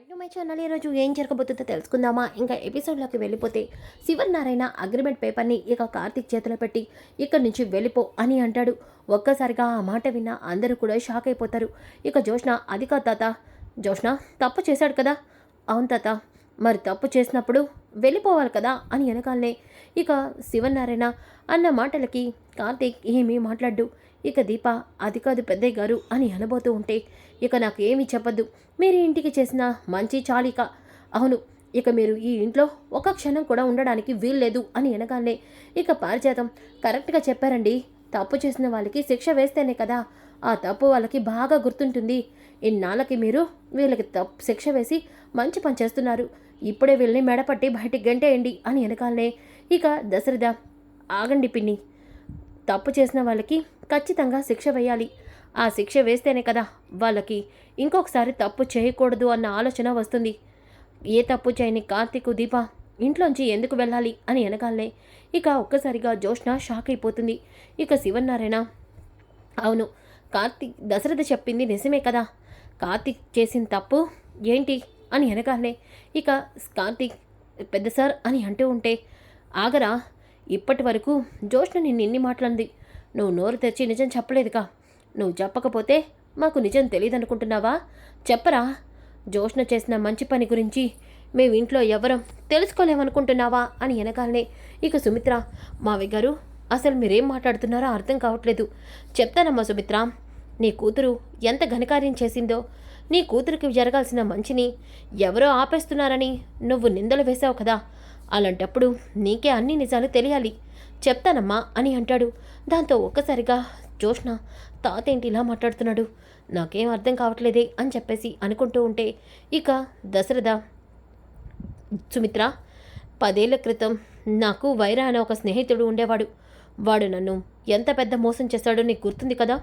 Back to my channel ఈరోజు ఏం జరగబోతుందో తెలుసుకుందామా? ఇంకా ఎపిసోడ్లోకి వెళ్ళిపోతే శివన్ నారాయణ అగ్రిమెంట్ పేపర్ని ఇక కార్తిక్ చేతిలో పెట్టి ఇక్కడి నుంచి వెళ్ళిపో అని అంటాడు. ఒక్కసారిగా ఆ మాట విన్న అందరూ కూడా షాక్ అయిపోతారు. ఇక జోష్న అది కాదు తాత. జోష్న తప్పు చేశాడు కదా? అవును తాత. మరి తప్పు చేసినప్పుడు వెళ్ళిపోవాలి కదా? అని వెనకాలనే ఇక శివనారాయణ అన్న మాటలకి కార్తీక్ ఏమీ మాట్లాడ్డు. ఇక దీప అది కాదు పెద్దయ్య గారు అని అనబోతూ ఉంటే ఇక నాకు ఏమీ చెప్పద్దు. మీరు ఇంటికి చేసిన మంచి చాలిక. అవును ఇక మీరు ఈ ఇంట్లో ఒక క్షణం కూడా ఉండడానికి వీల్లేదు అని అనగానే ఇక పారిజాతం. కరెక్ట్గా చెప్పారండి. తప్పు చేసిన వాళ్ళకి శిక్ష వేస్తేనే కదా ఆ తప్పు వాళ్ళకి బాగా గుర్తుంటుంది. ఇన్నాళ్ళకి మీరు వీళ్ళకి తప్పు శిక్ష వేసి మంచి పని చేస్తున్నారు. ఇప్పుడే వీళ్ళని మెడపట్టి బయటికి గంటేయండి అని వెనకాలనే ఇక దశరథ ఆగండి పిన్ని. తప్పు చేసిన వాళ్ళకి ఖచ్చితంగా శిక్ష వేయాలి. ఆ శిక్ష వేస్తేనే కదా వాళ్ళకి ఇంకొకసారి తప్పు చేయకూడదు అన్న ఆలోచన వస్తుంది. ఏ తప్పు చేయని కార్తీక్ దీప ఇంట్లోంచి ఎందుకు వెళ్ళాలి అని అనగాలే ఇక ఒక్కసారిగా జోష్న షాక్ అయిపోతుంది. ఇక శివన్నారాయణ అవును కార్తీక్ దశరథ చెప్పింది నిజమే కదా. కార్తీక్ చేసిన తప్పు ఏంటి అని వెనకాలనే ఇక కార్తీక్ పెద్ద సార్ అని అంటూ ఉంటే ఆగరా ఇప్పటి వరకు జోష్న నిన్ను ఇన్ని మాట్లాడింది నువ్వు నోరు తెచ్చి నిజం చెప్పలేదుగా. నువ్వు చెప్పకపోతే మాకు నిజం తెలియదనుకుంటున్నావా చెప్పరా. జోష్ణ చేసిన మంచి పని గురించి మేము ఇంట్లో ఎవరం తెలుసుకోలేమనుకుంటున్నావా అని వెనకాలనే ఇక సుమిత్ర మావి గారు అసలు మీరేం మాట్లాడుతున్నారో అర్థం కావట్లేదు. చెప్తానమ్మా సుమిత్ర నీ కూతురు ఎంత ఘనకార్యం చేసిందో నీ కూతురికి జరగాల్సిన మంచిని ఎవరో ఆపేస్తున్నారని నువ్వు నిందలు వేశావు కదా. అలాంటప్పుడు నీకే అన్ని నిజాలు తెలియాలి. చెప్తానమ్మా అని అంటాడు. దాంతో ఒక్కసారిగా జోష్న తాతేంటి ఇలా మాట్లాడుతున్నాడు? నాకేం అర్థం కావట్లేదే అని చెప్పేసి అనుకుంటూ ఉంటే ఇక దశరథ సుమిత్ర పదేళ్ళ క్రితం నాకు వైరా అనే ఒక స్నేహితుడు ఉండేవాడు. వాడు నన్ను ఎంత పెద్ద మోసం చేశాడో నీకు గుర్తుంది కదా?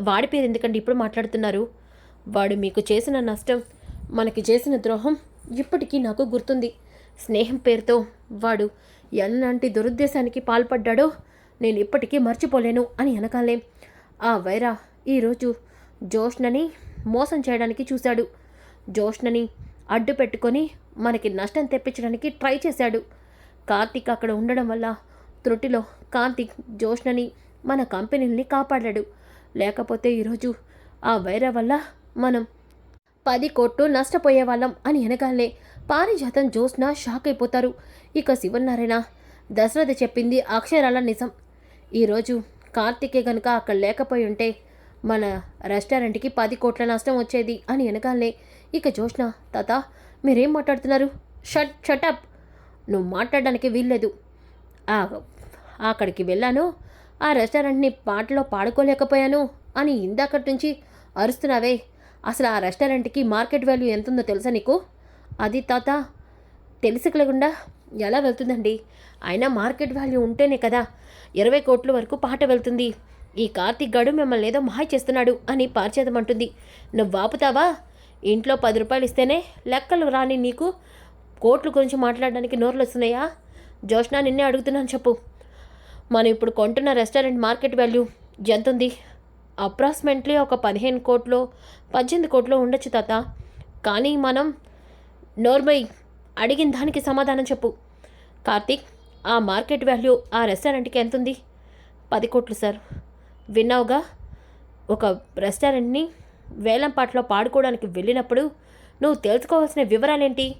వాడి పేరు ఎందుకండి ఇప్పుడు మాట్లాడుతున్నారు? వాడు మీకు చేసిన నష్టం మనకి చేసిన ద్రోహం ఇప్పటికీ నాకు గుర్తుంది. స్నేహం పేరుతో వాడు ఎలాంటి దురుద్దేశానికి పాల్పడ్డాడో నేను ఇప్పటికీ మర్చిపోలేను అని అనకాలే. ఆ వైరా ఈరోజు జోష్నని మోసం చేయడానికి చూశాడు. జోష్నని అడ్డు పెట్టుకొని మనకి నష్టం తెప్పించడానికి ట్రై చేశాడు. కార్తిక్ అక్కడ ఉండడం వల్ల త్రుటిలో కార్తీక్ జోష్నని మన కంపెనీల్ని కాపాడాడు. లేకపోతే ఈరోజు ఆ వైర వల్ల మనం పది కోట్లు నష్టపోయే వాళ్ళం అని వెనకాలనే పారిజాతం జోస్న షాక్ అయిపోతారు. ఇక శివనారాయణ దశరథ చెప్పింది అక్షరాల నిజం. ఈరోజు కార్తికే గనుక అక్కడ లేకపోయి ఉంటే మన రెస్టారెంట్కి పది కోట్ల నష్టం వచ్చేది అని వెనకాలనే ఇక జోష్న తాత మీరేం మాట్లాడుతున్నారు? షట్ షటప్ నువ్వు మాట్లాడడానికి వీల్లేదు. అక్కడికి వెళ్ళాను. ఆ రెస్టారెంట్ని పాటలో పాడుకోలేకపోయాను అని ఇందాకటి నుంచి అరుస్తున్నావే. అసలు ఆ రెస్టారెంట్కి మార్కెట్ వాల్యూ ఎంత ఉందో తెలుసా నీకు? అది తాత తెలిసికలేకుండా ఎలా వెళ్తుందండి? అయినా మార్కెట్ వాల్యూ ఉంటేనే కదా ఇరవై కోట్ల వరకు పాట వెళ్తుంది. ఈ కార్తీక్ గడు మిమ్మల్ని ఏదో మాయ చేస్తున్నాడు అని పార్చేదమంటుంది నువ్వు వాపుతావా ఇంట్లో పది రూపాయలు ఇస్తేనే లెక్కలు రాని నీకు కోట్ల గురించి మాట్లాడడానికి నోర్లు వస్తున్నాయా? జోష్నా నిన్నే అడుగుతున్నాను చెప్పు. మనం ఇప్పుడు కొంటున్న రెస్టారెంట్ మార్కెట్ వాల్యూ ఎంత ఉంది అప్రాక్సిమేట్లీ ఒక పదిహేను కోట్లు పద్దెనిమిది కోట్లు ఉండొచ్చు తాత. కానీ మనం నోర్మై అడిగిన దానికి సమాధానం చెప్పు. కార్తీక్ ఆ మార్కెట్ వాల్యూ ఆ రెస్టారెంట్కి ఎంత ఉంది పది కోట్లు సార్. విన్నావుగా? ఒక రెస్టారెంట్ని వేలంపాట్లో పాడుకోవడానికి వెళ్ళినప్పుడు నువ్వు తెలుసుకోవాల్సిన వివరాలేంటి?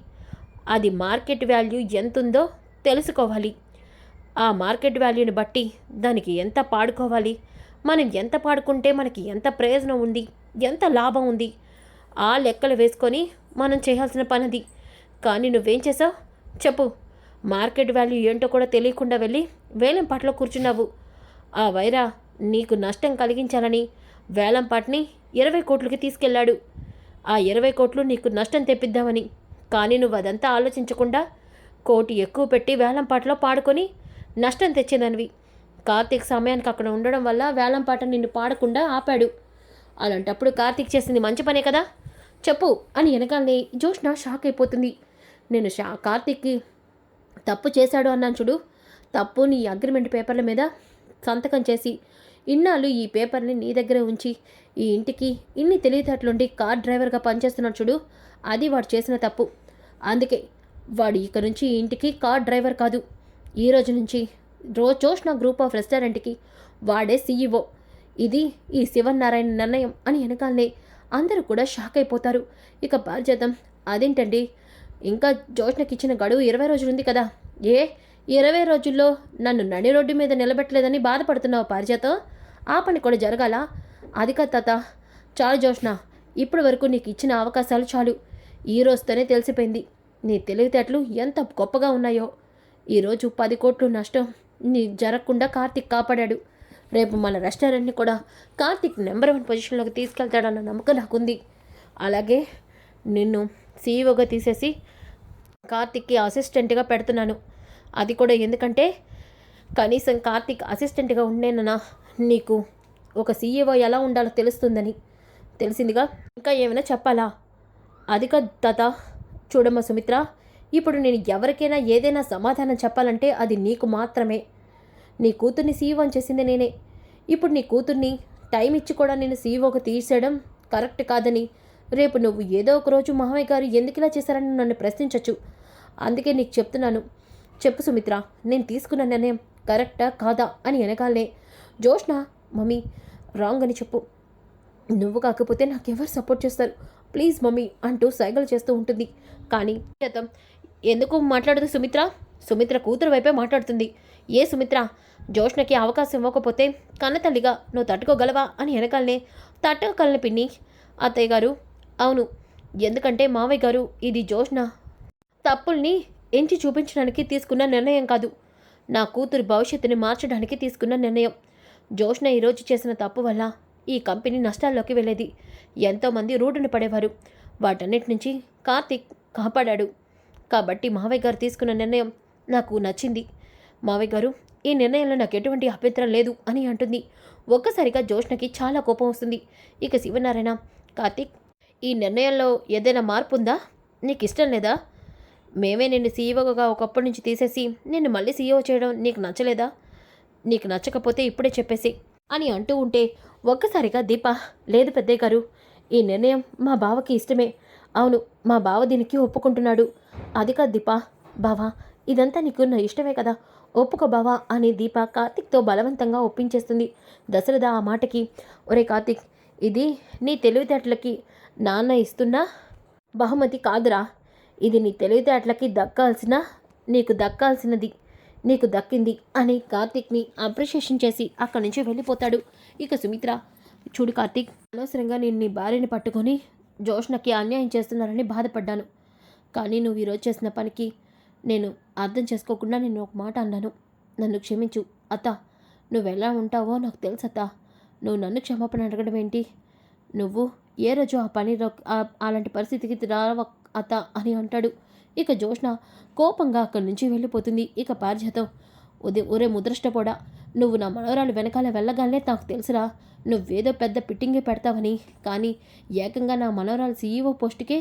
అది మార్కెట్ వాల్యూ ఎంత ఉందో తెలుసుకోవాలి. ఆ మార్కెట్ వాల్యూని బట్టి దానికి ఎంత పాడుకోవాలి? మనం ఎంత పాడుకుంటే మనకి ఎంత ప్రయోజనం ఉంది? ఎంత లాభం ఉంది? ఆ లెక్కలు వేసుకొని మనం చేయాల్సిన పనిది. కానీ నువ్వేం చేసావు? చెప్పు. మార్కెట్ వాల్యూ ఏంటో కూడా తెలియకుండా వెళ్ళి వేలంపాట్లో కూర్చున్నావు. ఆ వైరా నీకు నష్టం కలిగించాలని వేలంపాటిని ఇరవై కోట్లకి తీసుకెళ్ళాడు ఆ ఇరవై కోట్లు నీకు నష్టం తెప్పిద్దామని. కానీ నువ్వు అదంతా ఆలోచించకుండా కోటి ఎక్కువ పెట్టి వేలంపాటలో పాడుకొని నష్టం తెచ్చేదానివి. కార్తీక్ సమయానికి అక్కడ ఉండడం వల్ల వేలంపాట నిన్ను పాడకుండా ఆపాడు. అలాంటప్పుడు కార్తీక్ చేసింది మంచి పనే కదా? చెప్పు అని వెనకాలని జోష్న షాక్ అయిపోతుంది. నేను షా కార్తీక్కి తప్పు చేశాడు అన్నాను చూడు. తప్పు నీ అగ్రిమెంట్ పేపర్ల మీద సంతకం చేసి ఇన్నాళ్ళు ఈ పేపర్ని నీ దగ్గర ఉంచి ఈ ఇంటికి ఇన్ని తెలివితేటలుండి కార్ డ్రైవర్గా పనిచేస్తున్నాడు చూడు. అది వాడు చేసిన తప్పు. అందుకే వాడు ఇక నుంచి ఈ ఇంటికి కార్ డ్రైవర్ కాదు. ఈ రోజు నుంచి రోజు చూసిన గ్రూప్ ఆఫ్ రెస్టారెంట్కి వాడే సీఈఓ. ఇది ఈ శివనారాయణ నిర్ణయం అని వెనకాలనే అందరూ కూడా షాక్ అయిపోతారు. ఇక బాధ్యతం అదేంటండి? ఇంకా జోష్నకి ఇచ్చిన గడువు ఇరవై రోజులు ఉంది కదా. ఏ? ఇరవై రోజుల్లో నన్ను నడి రోడ్డు మీద నిలబెట్టలేదని బాధపడుతున్నావు పారిజాతం? ఆ పని కూడా జరగాల? అది కాదు తాత చాలు జోష్న ఇప్పటి వరకు నీకు ఇచ్చిన అవకాశాలు చాలు. ఈ రోజుతోనే తెలిసిపోయింది. నీ తెలివితేటలు ఎంత గొప్పగా ఉన్నాయో. ఈరోజు పది కోట్లు నష్టం నీ జరగకుండా కార్తిక్ కాపాడాడు. రేపు మన రెస్టారెంట్ని కూడా కార్తిక్ నెంబర్ వన్ పొజిషన్లోకి తీసుకెళ్తాడన్న నమ్మకం నాకుంది. అలాగే నిన్ను సీఈఓగా తీసేసి కార్తిక్కి అసిస్టెంట్గా పెడుతున్నాను. అది కూడా ఎందుకంటే కనీసం కార్తిక్ అసిస్టెంట్గా ఉండేనన్నా నీకు ఒక సీఈఓ ఎలా ఉండాలో తెలుస్తుందని. తెలిసిందిగా? ఇంకా ఏమైనా చెప్పాలా? అది కాదు తాత. చూడమ్మ సుమిత్ర ఇప్పుడు నేను ఎవరికైనా ఏదైనా సమాధానం చెప్పాలంటే అది నీకు మాత్రమే. నీ కూతుర్ని సీఈఓ చేసింది నేనే. ఇప్పుడు నీ కూతుర్ని టైం ఇచ్చి కూడా నేను సీఈఓకి తీసేయడం కరెక్ట్ కాదని రేపు నువ్వు ఏదో ఒక రోజు మహామయ్య గారు ఎందుకు ఇలా చేశారని నన్ను ప్రశ్నించవచ్చు అందుకే నీకు చెప్తున్నాను. చెప్పు సుమిత్ర నేను తీసుకున్న నిర్ణయం కరెక్టా కాదా అని వెనకాలనే జోష్న మమ్మీ రాంగ్ అని చెప్పు. నువ్వు కాకపోతే నాకెవరు సపోర్ట్ చేస్తారు? ప్లీజ్ మమ్మీ అంటూ సైగలు చేస్తూ ఉంటుంది. కానీ చేతం ఎందుకు మాట్లాడదు సుమిత్ర? సుమిత్ర కూతురు వైపే మాట్లాడుతుంది. ఏ సుమిత్ర జోష్నకి అవకాశం ఇవ్వకపోతే కన్నతల్లిగా నువ్వు తట్టుకోగలవా అని వెనకాలనే తట్టుకోగలని పిన్ని అత్తయ్య గారు అవును ఎందుకంటే మావయ్య గారు ఇది జోష్న. తప్పుల్ని ఎంచి చూపించడానికి తీసుకున్న నిర్ణయం కాదు. నా కూతురు భవిష్యత్తుని మార్చడానికి తీసుకున్న నిర్ణయం. జోష్న ఈరోజు చేసిన తప్పు వల్ల ఈ కంపెనీ నష్టాల్లోకి వెళ్ళేది. ఎంతోమంది రూటుని పడేవారు. వాటన్నిటి నుంచి కార్తిక్ కాపాడాడు. కాబట్టి మావయ్య గారు తీసుకున్న నిర్ణయం నాకు నచ్చింది. మావయ్య గారు ఈ నిర్ణయంలో నాకు ఎటువంటి అభ్యంతరం లేదు అని అంటుంది. ఒక్కసారిగా జోష్నకి చాలా కోపం వస్తుంది. ఇక శివనారాయణ కార్తిక్ ఈ నిర్ణయంలో ఏదైనా మార్పు ఉందా నీకు ఇష్టం లేదా? మేమే నిన్ను సీఈఓగా ఒకప్పటి నుంచి తీసేసి నిన్ను మళ్ళీ సీఈఓ చేయడం నీకు నచ్చలేదా? నీకు నచ్చకపోతే ఇప్పుడే చెప్పేసి అని అంటూ ఉంటే ఒక్కసారిగా దీప లేదు పెద్దయ్య గారు ఈ నిర్ణయం మా బావకి ఇష్టమే. అవును మా బావ దీనికి ఒప్పుకుంటున్నాడు. అది కాదు దీప బావా ఇదంతా నీకు నా ఇష్టమే కదా. ఒప్పుకో బావా అని దీప కార్తిక్తో బలవంతంగా ఒప్పించేస్తుంది. దశరథ ఆ మాటకి ఒరే కార్తిక్ ఇది నీ తెలివితేటలకి నాన్న ఇస్తున్న బహుమతి కాదురా. ఇది నీ తెలివితేటలకి దక్కాల్సిన నీకు దక్కాల్సినది నీకు దక్కింది అని కార్తీక్ని అప్రిషియేషన్ చేసి అక్కడి నుంచి వెళ్ళిపోతాడు. ఇక సుమిత్ర చూడు కార్తీక్ అనవసరంగా నేను నీ భార్యని పట్టుకొని జోష్నకి అన్యాయం చేస్తున్నానని బాధపడ్డాను. కానీ నువ్వు ఈరోజు చేసిన పనికి నేను అర్థం చేసుకోకుండా నేను ఒక మాట అన్నాను. నన్ను క్షమించు అత్త. నువ్వు ఎలా ఉంటావో నాకు తెలుసు అత్త. నువ్వు నన్ను క్షమాపణ అడగడం ఏంటి? నువ్వు ఏ రోజు ఆ పని అలాంటి పరిస్థితికి రావ అత అని అంటాడు. ఇక జోష్ణ కోపంగా అక్కడి నుంచి వెళ్ళిపోతుంది. ఇక పారిజాతం ఉదయం ఒరే ముద్రష్టపోడా నువ్వు నా మనవరాలు వెనకాల వెళ్ళగానే నాకు తెలుసురా నువ్వేదో పెద్ద పిట్టింగే పెడతావని. కానీ ఏకంగా నా మనవరాలు సీఈఓ పోస్టుకే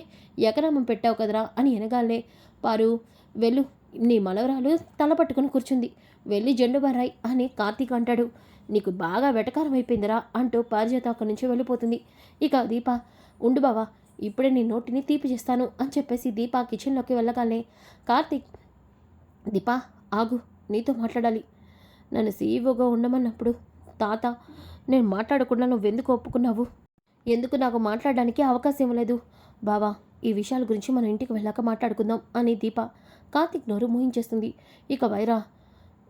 ఎకరామం పెట్టావు కదరా అని ఎనగాలనే పారు వెళ్ళు. నీ మనవరాలు తల పట్టుకుని కూర్చుంది. వెళ్ళి జెండు బారాయ్ అని కార్తీక్ అంటాడు. నీకు బాగా వెటకారం అయిపోయిందిరా అంటూ పారిజాత అక్కడి నుంచి వెళ్ళిపోతుంది. ఇక దీప ఉండు బావా ఇప్పుడే నీ నోటిని తీపి చేస్తాను అని చెప్పేసి దీప కిచెన్లోకి వెళ్ళగానే కార్తీక్ దీపా ఆగు నీతో మాట్లాడాలి. నన్ను సీఈఓగా ఉండమన్నప్పుడు తాత నేను మాట్లాడకుండా నువ్వెందుకు ఒప్పుకున్నావు? ఎందుకు నాకు మాట్లాడడానికి అవకాశం లేదు బావా ఈ విషయాల గురించి మన ఇంటికి వెళ్ళాక మాట్లాడుకుందాం అని దీప కార్తీక్ నోరు మోహించేస్తుంది ఇక వైరా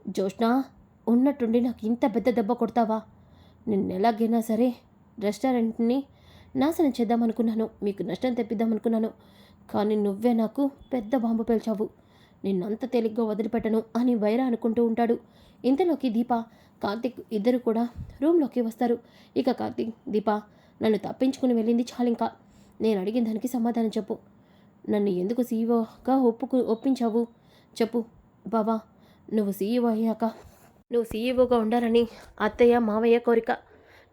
జోష్నా ఉన్నట్టుండి నాకు ఇంత పెద్ద దెబ్బ కొడతావా? నిన్ను ఎలాగైనా సరే రెస్టారెంట్ని నాశనం చేద్దామనుకున్నాను మీకు నష్టం తెప్పిద్దామనుకున్నాను కానీ నువ్వే నాకు పెద్ద బాంబు పేల్చావు. నిన్నంత తేలిగ్గా వదిలిపెట్టను అని వైరా అనుకుంటూ ఉంటాడు. ఇంతలోకి దీప కార్తిక్ ఇద్దరు కూడా రూమ్లోకి వస్తారు. ఇక కార్తిక్ దీప నన్ను తప్పించుకుని వెళ్ళింది చాలింకా. నేను అడిగిన దానికి సమాధానం చెప్పు. నన్ను ఎందుకు సీఈఓగా ఒప్పుకు ఒప్పించావు? చెప్పు బాబా నువ్వు సీఈఓ అయ్యాక నువ్వు సీఈఓగా ఉండాలని అత్తయ్య మావయ్య కోరిక.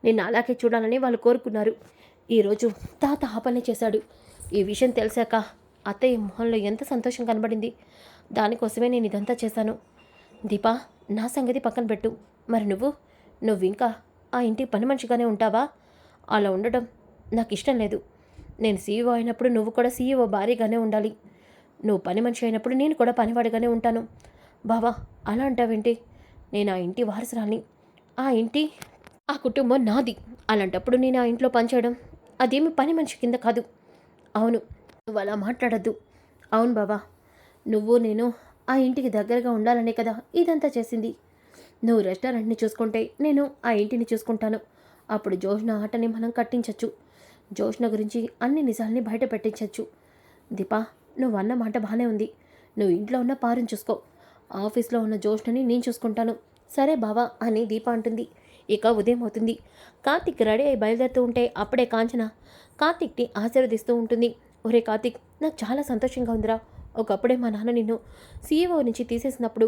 నిన్ను అలాగే చూడాలని వాళ్ళు కోరుకున్నారు. ఈరోజు తాత ఆ పని చేశాడు. ఈ విషయం తెలిసాక అత్తయ్య మొహంలో ఎంత సంతోషం కనబడింది. దానికోసమే నేను ఇదంతా చేశాను. దీపా నా సంగతి పక్కన పెట్టు. మరి నువ్వు? నువ్వు ఇంకా ఆ ఇంటి పని మనిషిగానే ఉంటావా? అలా ఉండటం నాకు ఇష్టం లేదు. నేను సీఈఓ అయినప్పుడు నువ్వు కూడా సీఈఓ భారీగానే ఉండాలి. నువ్వు పని మనిషి అయినప్పుడు నేను కూడా పనివాడిగానే ఉంటాను. బావా అలా అంటావేంటి? నేను ఆ ఇంటి వారసురాల్ని ఆ ఇంటి ఆ కుటుంబం నాది. అలాంటప్పుడు నేను ఆ ఇంట్లో పనిచేయడం అదేమి పని మనిషి కింద కాదు. అవును నువ్వు అలా మాట్లాడద్దు. అవును బాబా నువ్వు నేను ఆ ఇంటికి దగ్గరగా ఉండాలనే కదా ఇదంతా చేసింది. నువ్వు రెస్టారెంట్ని చూసుకుంటే నేను ఆ ఇంటిని చూసుకుంటాను. అప్పుడు జోష్న ఆటని మనం కట్టించవచ్చు జోష్న గురించి అన్ని నిజాల్ని బయట పెట్టించవచ్చు దీపా నువ్వు అన్న మాట బాగానే ఉంది. నువ్వు ఇంట్లో ఉన్న పారుని చూసుకో. ఆఫీస్లో ఉన్న జోష్నని నేను చూసుకుంటాను. సరే బావా అని దీప అంటుంది. ఇక ఉదయం అవుతుంది. కార్తిక్ రెడీ అయి బయలుదేరుతూ ఉంటే అప్పుడే కాంచన కార్తిక్ని ఆశీర్వదిస్తూ ఉంటుంది. ఒరే కార్తిక్ నాకు చాలా సంతోషంగా ఉందిరా. ఒకప్పుడే మా నాన్న నిన్ను సీఈఓ నుంచి తీసేసినప్పుడు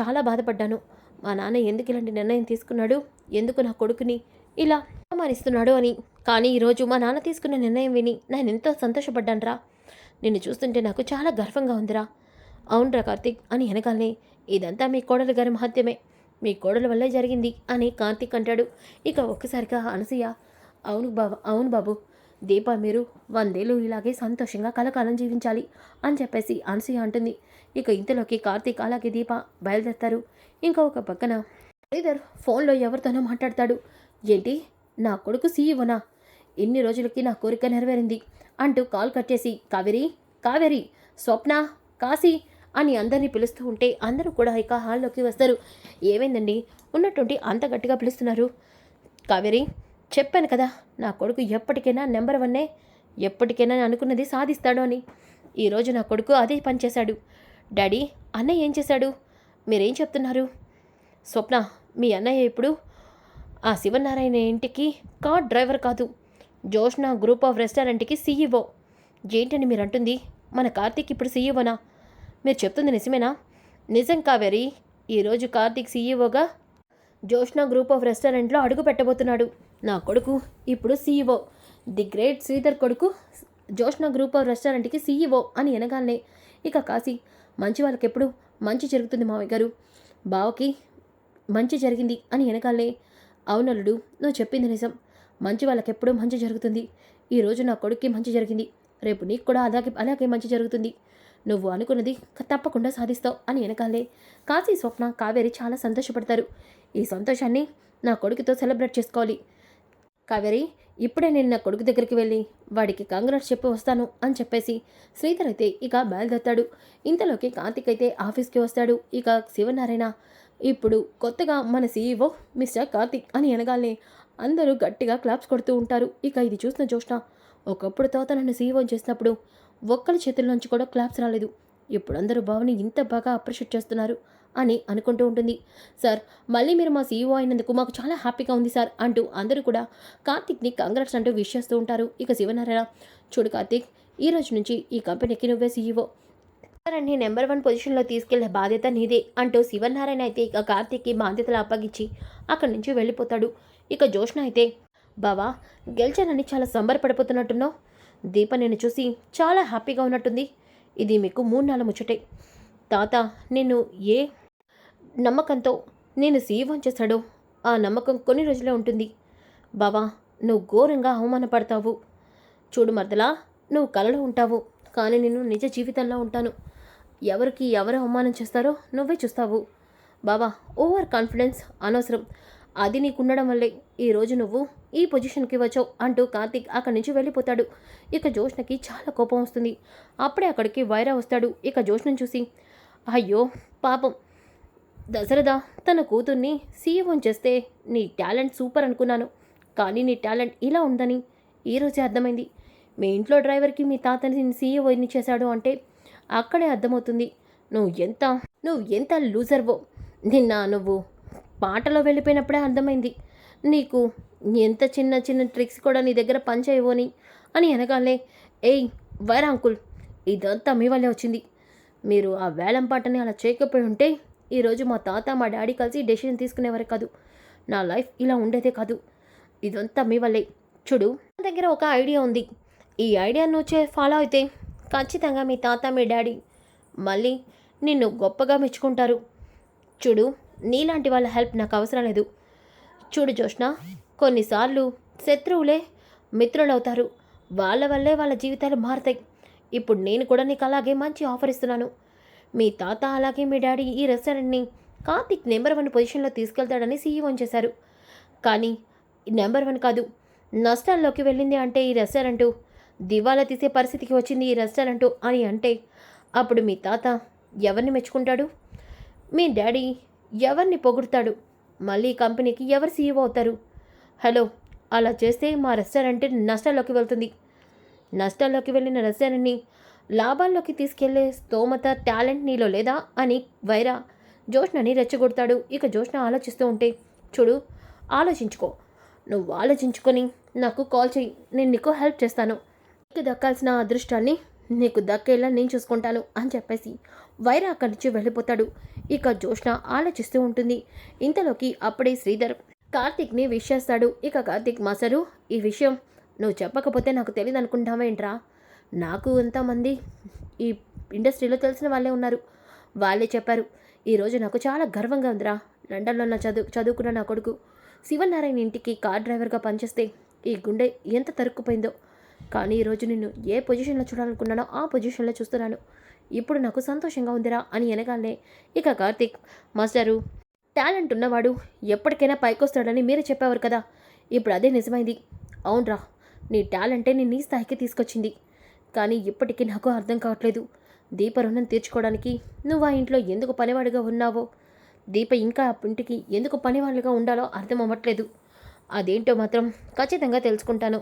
చాలా బాధపడ్డాను. మా నాన్న ఎందుకు ఇలాంటి నిర్ణయం తీసుకున్నాడు? ఎందుకు నా కొడుకుని ఇలా అవమానిస్తున్నాడు అని. కానీ ఈరోజు మా నాన్న తీసుకున్న నిర్ణయం విని నేను ఎంతో సంతోషపడ్డానురా. నిన్ను చూస్తుంటే నాకు చాలా గర్వంగా ఉందిరా. అవునరా కార్తీక్ అని వెనకాలనే ఇదంతా మీ కోడలు గారి మహత్యమే. మీ కోడల వల్లే జరిగింది అని కార్తీక్ అంటాడు. ఇక ఒక్కసారిగా అనసూయ అవును బాబు అవును బాబు. దీప మీరు వందేళ్ళు ఇలాగే సంతోషంగా కలకాలం జీవించాలి అని చెప్పేసి అనసూయ అంటుంది. ఇక ఇంతలోకి కార్తీక్ అలాగే దీప బయలుదేరుతారు. ఇంకా ఒక పక్కన శ్రీధర్ ఫోన్లో ఎవరితోనో మాట్లాడతాడు. ఏంటి? నా కొడుకు సీఈఓనా? ఇన్ని రోజులకి నా కోరిక నెరవేరింది అంటూ కాల్ కట్ చేసి కావేరి? కావేరి? స్వప్న? కాశీ? అని అందరినీ పిలుస్తూ ఉంటే అందరూ కూడా ఇక హాల్లోకి వస్తారు. ఏమైందండి? ఉన్నట్టుండి అంత గట్టిగా పిలుస్తున్నారు. కావేరి చెప్పాను కదా నా కొడుకు ఎప్పటికైనా నెంబర్ వన్నే ఎప్పటికైనా అనుకున్నది సాధిస్తాడు అని. ఈరోజు నా కొడుకు అదే పని చేశాడు. డాడీ అన్నయ్య ఏం చేశాడు? మీరేం చెప్తున్నారు? స్వప్న మీ అన్నయ్య ఇప్పుడు ఆ శివనారాయణ ఇంటికి కార్ డ్రైవర్ కాదు. జోష్నా గ్రూప్ ఆఫ్ రెస్టారెంట్కి సీఈఓ. ఏంటని మీరు అంటుంది మన కార్తీక్ ఇప్పుడు సీఈఓనా? మీరు చెప్తుంది నిజమేనా? నిజం కావేరి ఈరోజు కార్తీక్ సీఈఓగా జోష్న గ్రూప్ ఆఫ్ రెస్టారెంట్లో అడుగు పెట్టబోతున్నాడు. నా కొడుకు ఇప్పుడు సీఈఓ. ది గ్రేట్ శ్రీధర్ కొడుకు జోష్న గ్రూప్ ఆఫ్ రెస్టారెంట్కి సీఈఓ అని అనగానే ఇక కాశీ మంచి వాళ్ళకి ఎప్పుడు మంచి జరుగుతుంది మావయ్య గారు. బావకి మంచి జరిగింది అని వెనకాలే అవునల్లుడు నువ్వు చెప్పింది నిజం. మంచి వాళ్ళకి ఎప్పుడూ మంచి జరుగుతుంది. ఈరోజు నా కొడుక్కి మంచి జరిగింది. రేపు నీకు కూడా అలాగే అలాగే మంచి జరుగుతుంది. నువ్వు అనుకున్నది తప్పకుండా సాధిస్తావు అని వెనకాలే. కాశీ స్వప్న కావేరి చాలా సంతోషపడతారు. ఈ సంతోషాన్ని నా కొడుకుతో సెలబ్రేట్ చేసుకోవాలి. కావేరి ఇప్పుడే నేను నా కొడుకు దగ్గరికి వెళ్ళి వాడికి కంగ్రాట్స్ చెప్పి వస్తాను అని చెప్పేసి శ్రీధర్ అయితే ఇక బయలుదేరుతాడు. ఇంతలోకి కార్తిక్ అయితే ఆఫీస్కి వస్తాడు. ఇక శివనారాయణ ఇప్పుడు కొత్తగా మన సీఈఓ మిస్టర్ కార్తిక్ అని అనగానే అందరూ గట్టిగా క్లాప్స్ కొడుతూ ఉంటారు. ఇక ఇది చూసిన జోష్ణ ఒకప్పుడు తోత నన్ను సీఈఓ చేసినప్పుడు ఒక్కరి చేతుల నుంచి కూడా క్లాప్స్ రాలేదు. ఇప్పుడు అందరూ భావని ఇంత బాగా అప్రిషియేట్ చేస్తున్నారు అని అనుకుంటూ ఉంటుంది. సార్ మళ్ళీ మీరు మా సీఈఓ అయినందుకు మాకు చాలా హ్యాపీగా ఉంది సార్ అంటూ అందరూ కూడా కార్తిక్ని కంగ్రాట్స్ అంటూ విష్ చేస్తూ ఉంటారు. ఇక శివనారాయణ చూడు కార్తిక్ ఈ రోజు నుంచి ఈ కంపెనీకి నువ్వే సీఈఓ. సార్ని నెంబర్ వన్ పొజిషన్లో తీసుకెళ్ళే బాధ్యత నీదే అంటూ శివనారాయణ అయితే ఇక కార్తిక్కి బాధ్యతలు అప్పగించి అక్కడి నుంచి వెళ్ళిపోతాడు. ఇక జోష్ణ అయితే బావా గెలిచానని చాలా సంబరపడిపోతున్నట్టున్నావు. దీప నేను చూసి చాలా హ్యాపీగా ఉన్నట్టుంది. ఇది మీకు మూడు నాలుగు ముచ్చటే. తాత నేను ఏ నమ్మకంతో నేను సీవం చేశాడో ఆ నమ్మకం కొన్ని రోజులే ఉంటుంది. బావా నువ్వు ఘోరంగా అవమానపడతావు. చూడు మరదలా నువ్వు కలలో ఉంటావు కానీ నేను నిజ జీవితంలో ఉంటాను. ఎవరికి ఎవరు అవమానం చేస్తారో నువ్వే చూస్తావు. బావా ఓవర్ కాన్ఫిడెన్స్ అనవసరం. అది నీకు ఉండడం వల్లే ఈరోజు నువ్వు ఈ పొజిషన్కి వచ్చావు అంటూ కార్తిక్ అక్కడి నుంచి వెళ్ళిపోతాడు. ఇక జోష్నకి చాలా కోపం వస్తుంది. అప్పుడే అక్కడికి వైరా వస్తాడు. ఇక జోష్ను చూసి అయ్యో పాపం. దశరథ తన కూతుర్ని సీఎం చేస్తే నీ టాలెంట్ సూపర్ అనుకున్నాను. కానీ నీ టాలెంట్ ఇలా ఉందని ఈరోజే అర్థమైంది. మీ ఇంట్లో డ్రైవర్కి మీ తాతని సీఈఓని చేశాడు అంటే అక్కడే అర్థమవుతుంది. నువ్వు ఎంత నువ్వు ఎంత లూజర్వో. నిన్న నువ్వు పాటలో వెళ్ళిపోయినప్పుడే అర్థమైంది. నీకు ఎంత చిన్న చిన్న ట్రిక్స్ కూడా నీ దగ్గర పనిచేయవోని? అని అనగానే ఏయ్ వైర్ అంకుల్ ఇదంతా మీ వల్లే వచ్చింది. మీరు ఆ వేలం పాటని అలా చేయకపోయి ఉంటే ఈరోజు మా తాత మా డాడీ కలిసి డెసిషన్ తీసుకునేవారు కాదు. నా లైఫ్ ఇలా ఉండేదే కాదు. ఇదంతా మీ వల్లే. చూడు నా దగ్గర ఒక ఐడియా ఉంది. ఈ ఐడియా నువ్వు చే ఫాలో అయితే ఖచ్చితంగా మీ తాత మీ డాడీ మళ్ళీ నిన్ను గొప్పగా మెచ్చుకుంటారు. చూడు నీలాంటి వాళ్ళ హెల్ప్ నాకు అవసరం లేదు. చూడు జోష్ణ కొన్నిసార్లు శత్రువులే మిత్రులవుతారు. వాళ్ళ వల్లే వాళ్ళ జీవితాలు మారుతాయి. ఇప్పుడు నేను కూడా నీకు అలాగే మంచి ఆఫర్ ఇస్తున్నాను. మీ తాత అలాగే మీ డాడీ ఈ రెస్టారెంట్ని కార్తిక్ నెంబర్ వన్ పొజిషన్లో తీసుకెళ్తాడని సీఈఓ చేశారు. కానీ నెంబర్ వన్ కాదు నష్టాల్లోకి వెళ్ళింది అంటే ఈ రెస్టారెంటు దివాలా తీసే పరిస్థితికి వచ్చింది ఈ రెస్టారెంటు అని అంటే అప్పుడు మీ తాత ఎవరిని మెచ్చుకుంటాడు? మీ డాడీ ఎవరిని పొగుడతాడు? మళ్ళీ కంపెనీకి ఎవరు సీఈఓ అవుతారు? హలో అలా చేస్తే మా రెస్టారెంట్ నష్టాల్లోకి వెళ్తుంది. నష్టాల్లోకి వెళ్ళిన రెస్టారెంట్ని లాభాల్లోకి తీసుకెళ్ళే స్తోమత టాలెంట్ నీలో లేదా? అని వైరా జోష్నని రెచ్చగొడతాడు. ఇక జోష్న ఆలోచిస్తూ ఉంటే చూడు ఆలోచించుకో. నువ్వు ఆలోచించుకొని నాకు కాల్ చెయ్యి. నేను నీకు హెల్ప్ చేస్తాను. నీకు దక్కాల్సిన అదృష్టాన్ని నీకు దక్కేలా నేను చూసుకుంటాను అని చెప్పేసి వైరా అక్కడి నుంచి వెళ్ళిపోతాడు. ఇక జోష్ణ ఆలోచిస్తూ ఉంటుంది. ఇంతలోకి అప్పుడే శ్రీధర్ కార్తీక్ని విష్ చేస్తాడు. ఇక కార్తీక్ మాసరు ఈ విషయం నువ్వు చెప్పకపోతే నాకు తెలియదు అనుకుంటావేంట్రా? నాకు ఎంతమంది ఈ ఇండస్ట్రీలో తెలిసిన వాళ్ళే ఉన్నారు. వాళ్ళే చెప్పారు. ఈరోజు నాకు చాలా గర్వంగా ఉందిరా. లండన్లో నా చదువు చదువుకున్న నా కొడుకు శివనారాయణ ఇంటికి కార్ డ్రైవర్గా పనిచేస్తే ఈ గుండె ఎంత తరుక్కుపోయిందో. కానీ ఈరోజు నిన్ను ఏ పొజిషన్లో చూడాలనుకున్నానో ఆ పొజిషన్లో చూస్తున్నాను. ఇప్పుడు నాకు సంతోషంగా ఉందిరా అని అనగానే ఇక కార్తీక్ మాస్టరు టాలెంట్ ఉన్నవాడు ఎప్పటికైనా పైకొస్తాడని మీరే చెప్పేవారు కదా. ఇప్పుడు అదే నిజమైంది. అవునరా నీ టాలెంటే నేను నీ స్థాయికి తీసుకొచ్చింది. కానీ ఇప్పటికీ నాకు అర్థం కావట్లేదు. దీప రుణం తీర్చుకోవడానికి నువ్వు ఆ ఇంట్లో ఎందుకు పనివాడిగా ఉన్నావో? దీప ఇంకా ఆ ఇంటికి ఎందుకు పనివాళ్ళుగా ఉండాలో అర్థం అవ్వట్లేదు. అదేంటో మాత్రం ఖచ్చితంగా తెలుసుకుంటాను.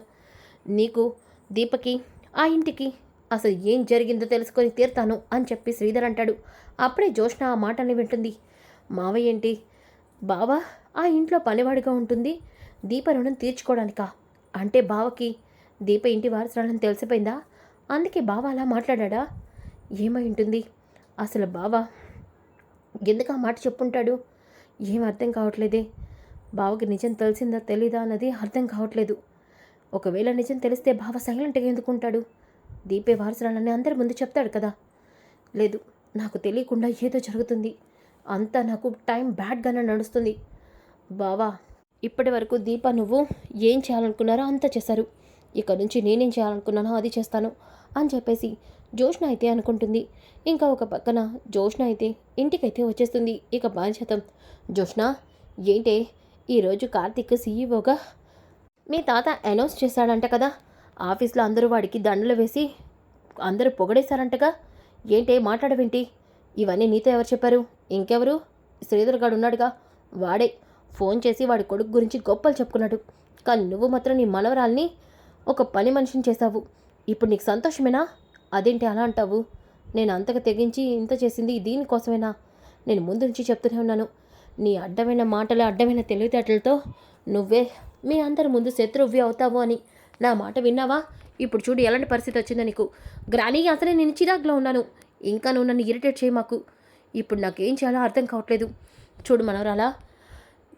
నీకు దీపకి ఆ ఇంటికి. అసలు ఏం జరిగిందో తెలుసుకొని తీరుతాను అని చెప్పి శ్రీధర్ అంటాడు. అప్పుడే జోష్ణ ఆ మాటని వింటుంది. మావయ్య ఏంటి? బావా ఆ ఇంట్లో పనివాడిగా ఉంటుంది. దీప రుణం తీర్చుకోవడానికా అంటే బావకి? దీప ఇంటి వారసురాలని తెలిసిపోయిందా? అందుకే బావ అలా మాట్లాడా ఏమై ఉంటుంది? అసలు బావ ఎందుకు ఆ మాట చెప్పుంటాడు? ఏం అర్థం కావట్లేదే. బావకి నిజం తెలిసిందా తెలీదా అన్నది అర్థం కావట్లేదు. ఒకవేళ నిజం తెలిస్తే బావ సైలెంట్గా ఎందుకుంటాడు? దీపే వారసురాలని అందరి ముందు చెప్తాడు కదా. లేదు నాకు తెలియకుండా ఏదో జరుగుతుంది. అంతా నాకు టైం బ్యాడ్గానే నడుస్తుంది. బావా ఇప్పటి వరకు దీప నువ్వు ఏం చేయాలనుకున్నారో అంతా చేశారు. ఇక నుంచి నేనేం చేయాలనుకున్నానో అది చేస్తాను అని చెప్పేసి జోష్ణ అయితే అనుకుంటుంది. ఇంకా ఒక పక్కన జోష్ణ అయితే ఇంటికైతే వచ్చేస్తుంది. ఇక బాధ్యతం. జోష్ణ ఏంటే ఈరోజు కార్తీక్ సీఈఓగా మీ తాత అనౌన్స్ చేశాడంట కదా. ఆఫీస్లో అందరూ వాడికి దండలు వేసి అందరూ పొగడేశారంటగా. ఏంటే మాట్లాడవేంటి? ఇవన్నీ నీతో ఎవరు చెప్పారు? ఇంకెవరు? శ్రీధర్ గాడు ఉన్నాడుగా. వాడే. ఫోన్ చేసి వాడి కొడుకు గురించి గొప్పలు చెప్పుకున్నాడు. కానీ నువ్వు మాత్రం నీ మనవరాల్ని ఒక పని మనిషిని చేశావు. ఇప్పుడు నీకు సంతోషమేనా? అదేంటి అలా అంటావు? నేను అంతగా తెగించి ఇంత చేసింది దీనికోసమేనా? నేను ముందు నుంచి చెప్తూనే ఉన్నాను. నీ అడ్డమైన మాటలు అడ్డమైన తెలివితేటలతో నువ్వే మీ అందరి ముందు శత్రువ్య అవుతావు అని. నా మాట విన్నావా? ఇప్పుడు చూడు ఎలాంటి పరిస్థితి వచ్చిందో నీకు. గ్రానీ అసలే నేను చిరాగ్లో ఉన్నాను. ఇంకా నువ్వు నన్ను ఇరిటేట్ చేయి మాకు. ఇప్పుడు నాకేం చేయాలో అర్థం కావట్లేదు. చూడు మనవరాలా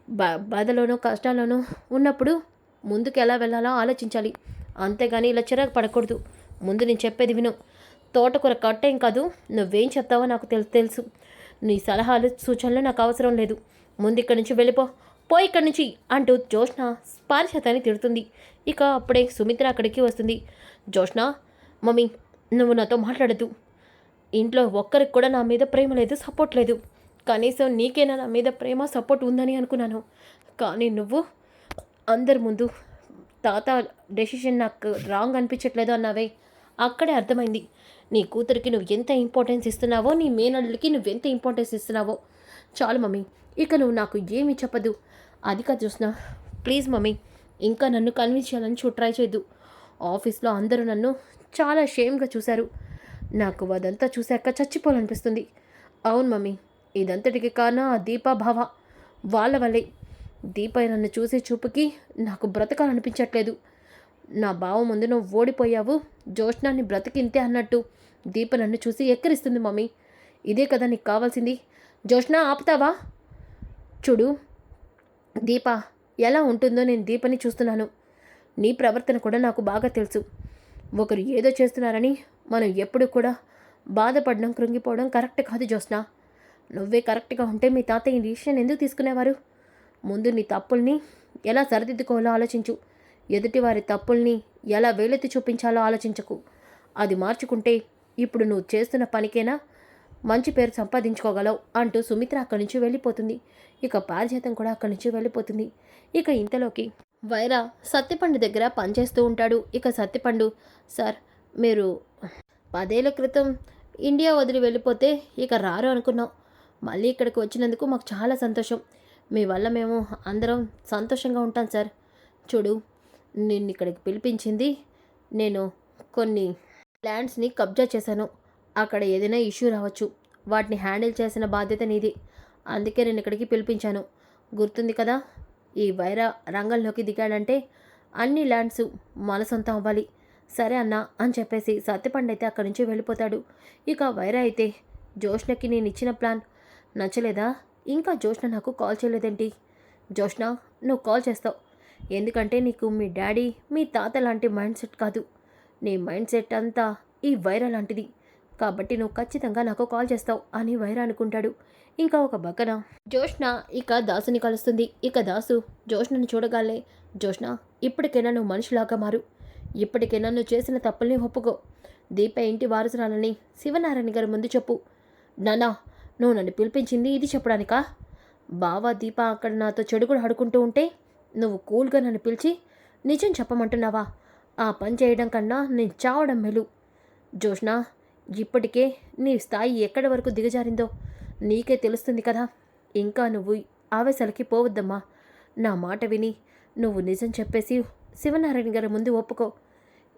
బా బాధలోనో కష్టాల్లోనో ఉన్నప్పుడు ముందుకు ఎలా వెళ్ళాలో ఆలోచించాలి. అంతేగాని ఇలా చిరాకు పడకూడదు. ముందు నేను చెప్పేది విను. తోటకూర కట్టేం కాదు. నువ్వేం చెప్తావో నాకు తెలుసు తెలుసు. నీ సలహాలు సూచనలు నాకు అవసరం లేదు. ముందు ఇక్కడి నుంచి వెళ్ళిపో. పోయి ఇక్కడి నుంచి అంటూ జోష్న స్పార్శతని తిడుతుంది. ఇక అప్పుడే సుమిత్ర అక్కడికి వస్తుంది. జోష్న మమ్మీ నువ్వు నాతో మాట్లాడద్దు. ఇంట్లో ఒక్కరికి కూడా నా మీద ప్రేమ లేదు సపోర్ట్ లేదు. కనీసం నీకేనా నా మీద ప్రేమ సపోర్ట్ ఉందని అనుకున్నాను. కానీ నువ్వు అందరి ముందు తాత డెసిషన్ నాకు రాంగ్ అనిపించట్లేదు అన్నావే. అక్కడే అర్థమైంది. నీ కూతురికి నువ్వు ఎంత ఇంపార్టెన్స్ ఇస్తున్నావో నీ మేనల్లుకి నువ్వు ఎంత ఇంపార్టెన్స్ ఇస్తున్నావో. చాలు మమ్మీ ఇక నువ్వు నాకు ఏమీ చెప్పదు. అది కాదు చూసిన ప్లీజ్ మమ్మీ ఇంకా నన్ను కన్విన్స్ చేయాలని చూ ట్రై చేయదు ఆఫీస్లో అందరూ నన్ను చాలా షేమ్గా చూశారు. నాకు అదంతా చూశాక చచ్చిపోవాలనిపిస్తుంది. అవును మమ్మీ ఇదంతటికి కారణం ఆ దీపా భావ. వాళ్ళ వల్లే. దీప నన్ను చూసే చూపుకి నాకు బ్రతకాలనిపించట్లేదు. నా బావ ముందు నువ్వు ఓడిపోయావు. జోష్నాన్ని బ్రతికింతే అన్నట్టు దీప నన్ను చూసి ఎక్కరిస్తుంది మమ్మీ. ఇదే కదా నీకు కావాల్సింది. జ్యోష్ణ ఆపుతావా? చూడు దీప ఎలా ఉంటుందో నేను దీపని చూస్తున్నాను. నీ ప్రవర్తన కూడా నాకు బాగా తెలుసు. ఒకరు ఏదో చేస్తున్నారని మనం ఎప్పుడు కూడా బాధపడడం కృంగిపోవడం కరెక్ట్ కాదు జ్యోత్స్న. నువ్వే కరెక్ట్గా ఉంటే మీ తాత ఈ డిసిషన్ ఎందుకు తీసుకునేవారు? ముందు నీ తప్పుల్ని ఎలా సరిదిద్దుకోవాలో ఆలోచించు. ఎదుటివారి తప్పుల్ని ఎలా వేలెత్తి చూపించాలో ఆలోచించకు. అది మార్చుకుంటే ఇప్పుడు నువ్వు చేస్తున్న పనికైనా మంచి పేరు సంపాదించుకోగలవు అంటూ సుమిత్ర అక్కడి నుంచి వెళ్ళిపోతుంది. ఇక పారిజాతం కూడా అక్కడి నుంచి వెళ్ళిపోతుంది. ఇక ఇంతలోకి వైరా సత్యపండు దగ్గర పనిచేస్తూ ఉంటాడు. ఇక సత్యపండు సార్ మీరు పదేళ్ళ క్రితం ఇండియా వదిలి వెళ్ళిపోతే ఇక రారు అనుకున్నాం. మళ్ళీ ఇక్కడికి వచ్చినందుకు మాకు చాలా సంతోషం. మీ వల్ల మేము అందరం సంతోషంగా ఉంటాం సార్. చూడు నిన్ను ఇక్కడికి పిలిపించింది నేను కొన్ని ల్యాండ్స్ని కబ్జా చేశాను. అక్కడ ఏదైనా ఇష్యూ రావచ్చు. వాటిని హ్యాండిల్ చేసిన బాధ్యత నీది. అందుకే నేను ఇక్కడికి పిలిపించాను. గుర్తుంది కదా ఈ వైర రంగంలోకి దిగాడంటే అన్ని ల్యాండ్స్ మన సొంతం అవ్వాలి. సరే అన్న అని చెప్పేసి సత్యపండు అయితే అక్కడి నుంచి వెళ్ళిపోతాడు. ఇక వైర అయితే జోష్నకి నేను ఇచ్చిన ప్లాన్. నచ్చలేదా? ఇంకా జోష్న నాకు కాల్ చేయలేదేంటి? జోష్న నువ్వు కాల్ చేస్తావు. ఎందుకంటే నీకు మీ డాడీ మీ తాత లాంటి మైండ్ సెట్ కాదు. నీ మైండ్ సెట్ అంతా ఈ వైర లాంటిది. కాబట్టి నువ్వు ఖచ్చితంగా నాకు కాల్ చేస్తావు అని వైర అనుకుంటాడు. ఇంకా ఒక పక్కన జోష్ణ ఇక దాసుని కలుస్తుంది. ఇక దాసు జోష్ణను చూడగానే జోష్ణ ఇప్పటికైనా నువ్వు మనిషిలాగా మారు. ఇప్పటికైనా నువ్వు చేసిన తప్పుల్ని ఒప్పుకో. దీప ఇంటి వారసురాలని శివనారాయణ గారి ముందు చెప్పు. నానా నువ్వు నన్ను పిలిపించింది ఇది చెప్పడానికా? బావా దీప అక్కడ నాతో చెడు కూడా ఆడుకుంటూ ఉంటే నువ్వు కూల్గా నన్ను పిలిచి నిజం చెప్పమంటున్నావా? ఆ పని చేయడం కన్నా నేను చావడం మెలు. జోష్నా ఇప్పటికే నీ స్థాయి ఎక్కడి వరకు దిగజారిందో నీకే తెలుస్తుంది కదా. ఇంకా నువ్వు ఆవేశాలకి పోవద్దమ్మా. నా మాట విని నువ్వు నిజం చెప్పేసి శివనారాయణ గారి ముందు ఒప్పుకో.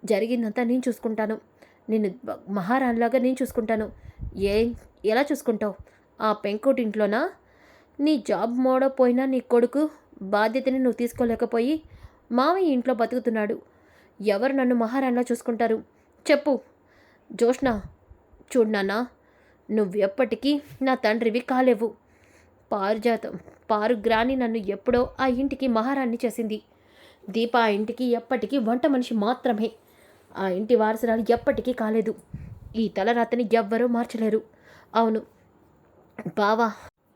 జరిగిందంతా నేను చూసుకుంటాను. నిన్ను మహారాణిలాగా నేను చూసుకుంటాను. ఏం ఎలా చూసుకుంటావు? ఆ పెంకోటింట్లోనా? నీ జాబ్ మోడపోయినా నీ కొడుకు బాధ్యతని నువ్వు తీసుకోలేకపోయి మామయ్య ఇంట్లో బతుకుతున్నాడు. ఎవరు నన్ను మహారాణిలా చూసుకుంటారు? చెప్పు. జోష్నా చూడు నువ్వెప్పటికీ నా తండ్రివి కాలేవు. పారుజాతం పారుగ్రాని నన్ను ఎప్పుడో ఆ ఇంటికి మహారాణి చేసింది. దీప ఆ ఇంటికి ఎప్పటికీ వంట మనిషి మాత్రమే. ఆ ఇంటి వారసురాలు ఎప్పటికీ కాలేదు. ఈ తలరాతని ఎవ్వరూ మార్చలేరు. అవును. బావా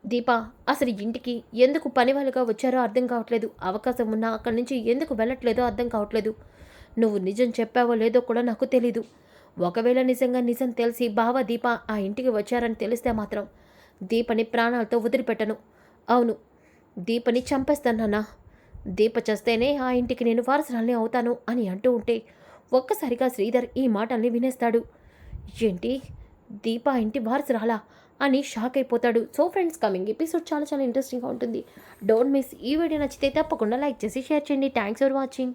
దీప అసలు ఇంటికి ఎందుకు పని వాళ్ళుగా వచ్చారో అర్థం కావట్లేదు. అవకాశం ఉన్నా అక్కడి నుంచి ఎందుకు వెళ్ళట్లేదో అర్థం కావట్లేదు. నువ్వు నిజం చెప్పావో లేదో కూడా నాకు తెలీదు. ఒకవేళ నిజంగా నిజం తెలిసి బావ దీప ఆ ఇంటికి వచ్చారని తెలిస్తే మాత్రం దీపని ప్రాణాలతో వదిలిపెట్టను. అవును దీపని చంపేస్తానన్నా దీప చేస్తేనే ఆ ఇంటికి నేను వారసురాల్ని అవుతాను అని అంటూ ఉంటే ఒక్కసారిగా శ్రీధర్ ఈ మాటల్ని వినేస్తాడు. ఏంటి? దీప ఇంటి వారసురాలా? అని షాక్ అయిపోతాడు. సో ఫ్రెండ్స్ కమింగ్ ఎపిసోడ్ చాలా చాలా ఇంట్రెస్టింగ్గా ఉంటుంది. డోంట్ మిస్ ఈ వీడియో నచ్చితే తప్పకుండా లైక్ చేసి షేర్ చేయండి. Thanks for watching.